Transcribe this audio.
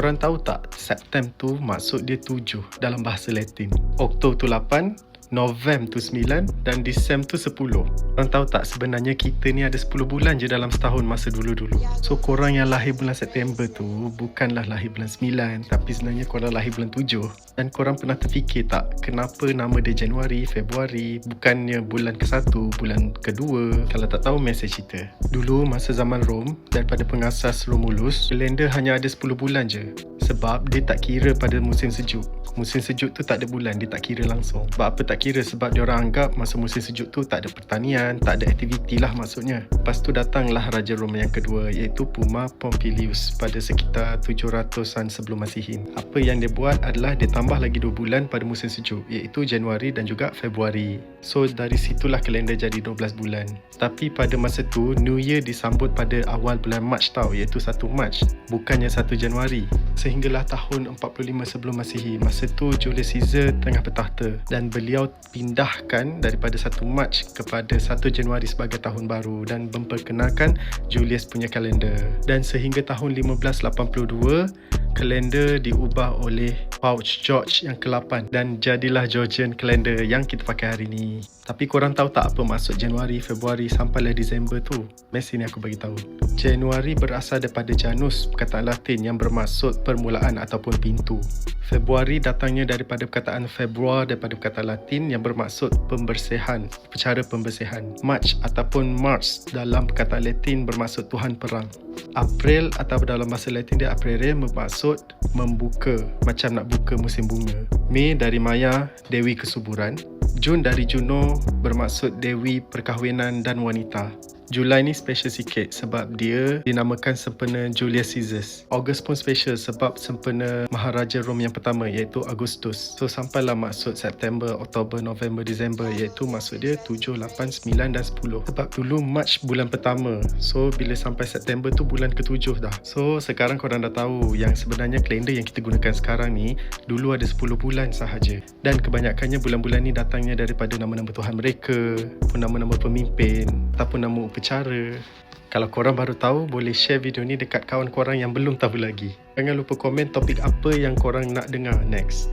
Korang tahu tak Septem tu maksud dia tujuh dalam bahasa Latin. Oktober tu lapan, Novem tu sembilan dan Disem tu sepuluh. Korang tahu tak sebenarnya kita ni ada sepuluh bulan je dalam setahun masa dulu-dulu. So korang yang lahir bulan September tu bukanlah lahir bulan sembilan tapi sebenarnya korang lahir bulan tujuh. Dan korang pernah terfikir tak kenapa nama dia Januari, Februari bukannya bulan ke satu, bulan kedua. Kalau tak tahu mesej cerita. Dulu masa zaman Rom daripada pengasas Romulus, kalender hanya ada 10 bulan je. Sebab dia tak kira pada musim sejuk. Musim sejuk tu tak ada bulan, dia tak kira langsung. Sebab apa tak kira? Sebab dia orang anggap masa musim sejuk tu tak ada pertanian, tak ada aktiviti lah maksudnya. Lepas tu datanglah Raja Roma yang kedua iaitu Puma Pompilius pada sekitar 700-an sebelum Masihi. Apa yang dia buat adalah dia tambah lagi 2 bulan pada musim sejuk iaitu Januari dan juga Februari. So dari situlah kalender jadi 12 bulan. Tapi pada masa tu New Year disambut pada awal bulan Mac tau iaitu 1 Mac bukannya 1 Januari. Sehinggalah tahun 45 sebelum Masihi. Masa tu Julius Caesar tengah bertahta dan beliau pindahkan daripada 1 Mac kepada 1 Januari sebagai tahun baru dan memperkenalkan Julius punya kalender. Dan sehingga tahun 1582 kalender diubah oleh Pouch George yang ke-8 dan jadilah Georgian calendar yang kita pakai hari ni. Tapi korang tahu tak apa maksud Januari, Februari sampailah Disember tu? Mesti ni aku bagi tahu. Januari berasal daripada Janus, perkataan Latin yang bermaksud permulaan ataupun pintu. Februari datangnya daripada perkataan Februar daripada perkataan Latin yang bermaksud pembersihan, cara pembersihan. March ataupun Mars dalam perkataan Latin bermaksud Tuhan perang. April atau dalam bahasa Latin dia Aprilia bermaksud membuka, macam nak buka musim bunga. Mei dari Maya, Dewi kesuburan. Jun dari Juno bermaksud Dewi perkahwinan dan wanita. Julai ni special sikit sebab dia dinamakan sempena Julius Caesar. August pun special sebab sempena Maharaja Rom yang pertama iaitu Augustus. So sampailah maksud September, Oktober, November, Disember iaitu maksud dia 7, 8, 9 dan 10. Sebab dulu March bulan pertama. So bila sampai September tu bulan ketujuh dah. So sekarang korang dah tahu yang sebenarnya kalender yang kita gunakan sekarang ni dulu ada 10 bulan sahaja. Dan kebanyakannya bulan-bulan ni datangnya daripada nama-nama Tuhan mereka, pun nama-nama pemimpin ataupun nama upacara. Kalau korang baru tahu, boleh share video ni dekat kawan korang yang belum tahu lagi. Jangan lupa komen topik apa yang korang nak dengar next.